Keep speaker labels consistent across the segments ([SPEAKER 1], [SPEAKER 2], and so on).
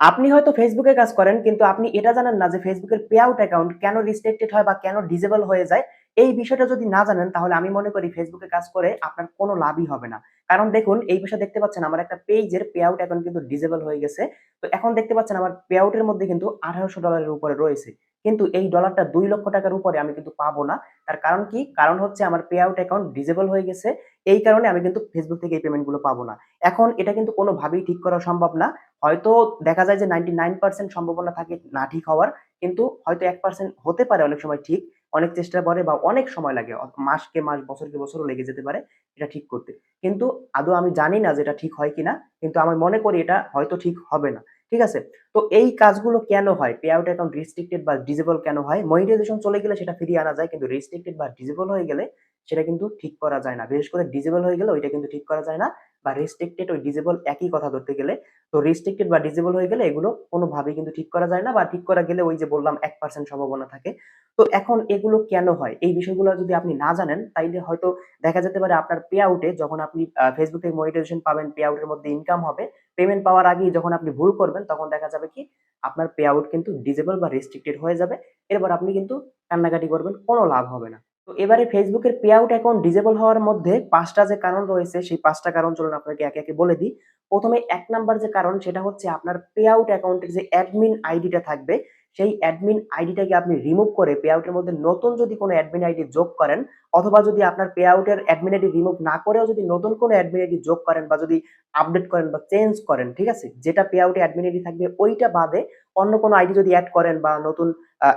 [SPEAKER 1] আপনি হয়তো ফেসবুকে কাজ করেন, কিন্তু আপনি এটা জানেন না যে ফেসবুকের পে আউট অ্যাকাউন্ট কেন রিস্ট্রিক্টেড হয় বা কেন ডিজেবল হয়ে যায়। এই বিষয়টা যদি না জানেন, তাহলে আমি মনে করি ফেসবুকে কাজ করে আপনার কোনো লাভই হবে না। কারণ দেখুন, এই বিষয়ে দেখতে পাচ্ছেন আমার একটা পেজের পে আউট অ্যাকাউন্ট কিন্তু ডিজেবল হয়ে গেছে। তো এখন দেখতে পাচ্ছেন আমার পে আউটের মধ্যে কিন্তু আঠারোশো ডলারের উপরে রয়েছে। কিন্তু এই ডলারটা দুই লক্ষ টাকার উপরে আমি কিন্তু পাবো না তার কারণ কি কারণ হচ্ছে আমার পে আউট অ্যাকাউন্ট ডিজেবল হয়ে গেছে এই কারণে আমি কিন্তু ফেসবুক থেকে এই পেমেন্টগুলো পাবো না এখন এটা কিন্তু কোনোভাবেই ঠিক করা সম্ভব না হয়তো দেখা যায় যে 99% সম্ভাবনা থাকে না ঠিক হওয়ার। কিন্তু হয়তো 1% হতে পারে অনেক সময় ঠিক। অনেক চেষ্টার পরে বা অনেক সময় লাগে। মাসকে মাস, বছরকে বছরও লেগে যেতে পারে এটা ঠিক করতে। কিন্তু আদৌ আমি জানি না যে এটা ঠিক হয় কিনা। কিন্তু আমি মনে করি এটা হয়তো ঠিক হবে না। ঠিক আছে? তো এই কাজগুলো কেন হয়? পে আউট অ্যাকাউন্ট রিস্ট্রিক্টেড বা ডিজেবল কেন হয়? মনিটাইজেশন চলে গেলে সেটা ফিরিয়ে আনা যায়। কিন্তু রিস্ট্রিক্টেড বা ডিজেবল হয়ে গেলে সেটা কিন্তু ঠিক করা যায় না। বিশেষ করে ডিজেবল হয়ে গেলে ওইটা কিন্তু ঠিক করা যায় না। বা রেস্ট্রিক্টেড ওই ডিসেবল একই কথা ধরতে গেলে। তো রেস্ট্রিক্টেড বা ডিজেবল হয়ে গেলে এগুলো কোনোভাবেই কিন্তু ঠিক করা যায় না বা ঠিক করা গেলে ওই যে বললাম এক পার্সেন্ট সম্ভাবনা থাকে। তো এখন এগুলো কেন হয়? এই বিষয়গুলো যদি আপনি না জানেন তাইলে হয়তো দেখা যেতে পারে আপনার পে আউটে যখন আপনি Facebook থেকে মনিটাইজেশন পাবেন, পে আউটের মধ্যে ইনকাম হবে। পেমেন্ট পাওয়ার আগেই যখন আপনি ভুল করবেন তখন দেখা যাবে কি আপনার পে আউট কিন্তু ডিজেবল বা রেস্ট্রিক্টেড হয়ে যাবে। এরপর আপনি কিন্তু কান্নাকাটি করবেন, কোনো লাভ হবে না। তো এবারে ফেসবুকের পে আউট অ্যাকাউন্ট ডিজেবল হওয়ার মধ্যে পাঁচটা যে কারণ রয়েছে সেই পাঁচটা কারণ চলুন আপনাকে একে, একে বলে দিই। ১ম এ ১ নাম্বার যে কারণ সেটা হচ্ছে আপনার পে আউট অ্যাকাউন্টের যে অ্যাডমিন আইডিটা থাকবে, সেই অ্যাডমিন আইডিটাকে আপনি রিমুভ করে পে আউটের মধ্যে নতুন যদি কোনো অ্যাডমিন আইডি যোগ করেন অথবা যদি আপনার পে আউটের অ্যাডমিন আইডি রিমুভ না করেও যদি নতুন কোনো অ্যাডমিন আইডি যোগ করেন বা যদি আপডেট করেন বা চেঞ্জ করেন, ঠিক আছে? যেটা পে আউটে অ্যাডমিন আইডি থাকবে ওইটা বাদে অন্য কোনো আইডি যদি অ্যাড করেন বা নতুন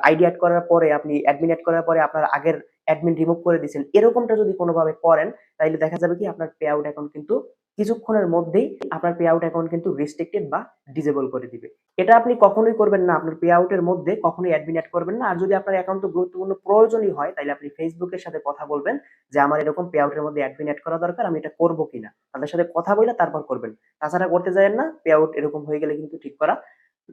[SPEAKER 1] আইডি অ্যাড করার পরে আপনি অ্যাডমিন এড করার পরে আপনার আগের অ্যাডমিন রিমুভ করে দিয়েছেন। এরকমটা যদি কোনোভাবে করেন, তাইলে দেখা যাবে কি আপনার পে আউট অ্যাকাউন্ট কিন্তু কিছুক্ষণের মধ্যেই আপনার পে আউট অ্যাকাউন্ট কিন্তু রেস্ট্রিক্টেড বা ডিসেবল করে দিবে। এটা আপনি কখনোই করবেন না। আপনার পে আউট এর মধ্যে কখনোই অ্যাডমিন এড করবেন না। আর যদি আপনার অ্যাকাউন্ট গুরুত্বপূর্ণ প্রয়োজনই হয় তাহলে আপনি এর সাথে কথা বলবেন যে, আমার এরকম পে আউট এর মধ্যে অ্যাডমিন এড করা দরকার। আমি এটা করব কিনা? তাদের সাথে কথা বইলা তারপর করবেন। তাছাড়া করতে যায়েন না। পে আউট এরকম হয়ে গেলে কিন্তু ঠিক করা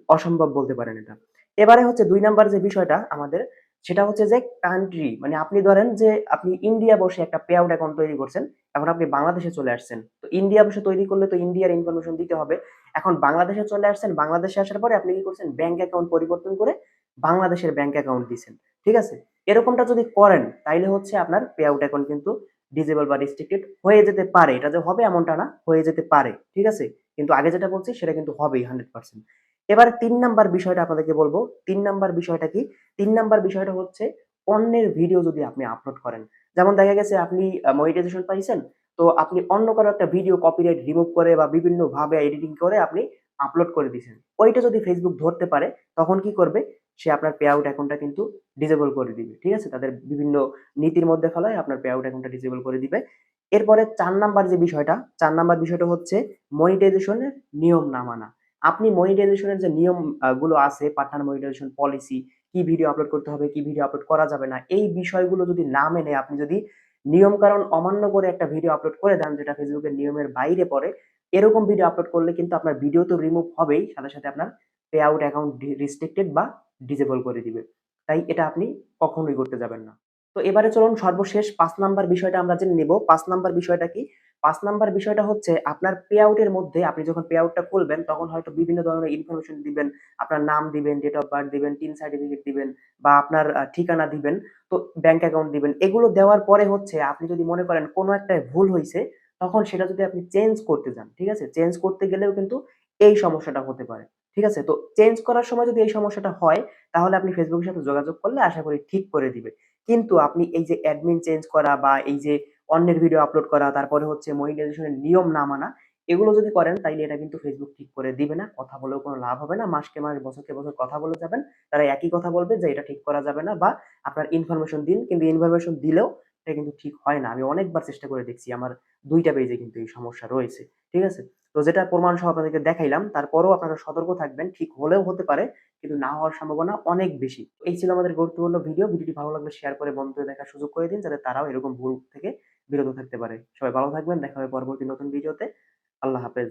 [SPEAKER 1] অসম্ভব বলতে পারেন এটা। এবারে হচ্ছে দুই নাম্বার যে বিষয়টা আমাদের সেটা হচ্ছে যে কান্ট্রি মানে আপনি ধরেন যে আপনি ইন্ডিয়া বসে একটা পে আউট অ্যাকাউন্ট তৈরি করছেন। এখন আপনি বাংলাদেশে চলে আসছেন। তো ইন্ডিয়া বসে তৈরি করলে তো ইন্ডিয়ার ইনফরমেশন দিতে হবে। এখন বাংলাদেশে চলে আসছেন, বাংলাদেশে আসার পরে আপনি কি করছেন ব্যাংক অ্যাকাউন্ট পরিবর্তন করে বাংলাদেশের ব্যাংক অ্যাকাউন্ট দিছেন। ঠিক আছে? এরকমটা যদি করেন তাইলে হচ্ছে আপনার পে আউট অ্যাকাউন্ট কিন্তু ডিসেবল বা রেস্ট্রিক্টেড হয়ে যেতে পারে। এটা যে হবে এমনটা না, হয়ে যেতে পারে। ঠিক আছে? কিন্তু আগে যেটা বলছি সেটা কিন্তু হবেই 100%। এবারে ৩ নাম্বার বিষয়টা আপনাদেরকে বলব তিন নাম্বার বিষয়টা কি? তিন নাম্বার বিষয়টা হচ্ছে অন্যের ভিডিও যদি আপনি আপলোড করেন। যেমন দেখা গেছে আপনি মনিটাইজেশন পাইছেন। তো আপনি অন্য কারও একটা ভিডিও কপিরাইট রিমুভ করে বা বিভিন্নভাবে এডিটিং করে আপনি আপলোড করে দিছেন। ওইটা যদি ফেসবুক ধরতে পারে তখন কি করবে? সে আপনার পে আউট অ্যাকাউন্টটা কিন্তু ডিসেবল করে দিবে। ঠিক আছে? তাদের বিভিন্ন নীতির মধ্যে ফেলায় আপনার পে আউট অ্যাকাউন্টটা ডিসেবল করে দিবে। এরপরে চার নাম্বার যে বিষয়টা, চার নাম্বার বিষয়টা হচ্ছে মনিটাইজেশনের নিয়ম না মানা। আপনি মনিটাইজেশনের যে নিয়মগুলো আছে পাঠান মনিটাইজেশন পলিসি, কি ভিডিও আপলোড করতে হবে, কি ভিডিও আপলোড করা যাবে না। এই বিষয়গুলো যদি না মেনে আপনি যদি নিয়ম কানুন অমান্য করে একটা ভিডিও আপলোড করে দেন যেটা ফেসবুকের নিয়মের বাইরে পড়ে, এরকম ভিডিও আপলোড করলে কিন্তু আপনার ভিডিও তো রিমুভ হবেই, সাথে, সাথে আপনার পে আউট অ্যাকাউন্ট রেস্ট্রিক্টেড বা ডিসেবল করে দিবে। তাই এটা আপনি কখনোই করতে যাবেন না। তো এবারে চলুন সর্বশেষ পাঁচ নাম্বার বিষয়টা আমরা জেনে নিব। পাঁচ নাম্বার বিষয়টা কি? ৫ নাম্বার বিষয়টা হচ্ছে আপনার পে আউটের মধ্যে আপনি যখন পে আউটটা খুলবেন তখন হয়তো বিভিন্ন ধরনের ইনফরমেশন দিবেন। আপনার নাম দিবেন, ডেট অফ বার্থ দিবেন, টিন সার্টিফিকেট দিবেন বা আপনার ঠিকানা দিবেন, তো ব্যাংক অ্যাকাউন্ট দিবেন। এগুলো দেওয়ার পরে হচ্ছে আপনি যদি মনে করেন কোনো একটা ভুল হয়েছে তখন সেটা যদি আপনি চেঞ্জ করতে যান, ঠিক আছে? চেঞ্জ করতে গেলেও কিন্তু এই সমস্যাটা হতে পারে। ঠিক আছে? তো চেঞ্জ করার সময় যদি এই সমস্যাটা হয় তাহলে আপনি এর সাথে যোগাযোগ করলে আশা করি ঠিক করে দিবে। কিন্তু আপনি এই যে অ্যাডমিন চেঞ্জ করা বা এই যে অন্যের ভিডিও আপলোড করা, তারপরে হচ্ছে মনিটাইজেশন এর নিয়ম না মানা, এগুলো যদি করেন তাইলে এটা কিন্তু ফেসবুক ঠিক করে দিবে না। কথা বলেও কোনো লাভ হবে না। মাসকে মাস, বছরকে বছর কথা বলে যাবেন। তারা একই কথা বলবে যে এটা ঠিক করা যাবে না বা আপনার ইনফরমেশন দিন। কিন্তু ইনফরমেশন দিলেও এটা কিন্তু ঠিক হয় না। আমি অনেকবার চেষ্টা করে দেখছি। আমার দুইটা পেজে কিন্তু এই সমস্যা রয়েছে। ঠিক আছে? তো যেটা প্রমাণ সহ আপনাদেরকে দেখাইলাম, তারপরেও আপনারা সতর্ক থাকবেন। ঠিক হলেও হতে পারে, কিন্তু না হওয়ার সম্ভাবনা অনেক বেশি। এই ছিল আমাদের গুরুত্বপূর্ণ ভিডিও। ভিডিওটি ভালো লাগলে শেয়ার করে বন্ধুদের দেখার সুযোগ করে দিন যাতে তারাও এরকম ভুল থেকে বিরত থাকতে পারে। সবাই ভালো থাকবেন। দেখা হবে পরবর্তী নতুন ভিডিওতে। আল্লাহ হাফেজ।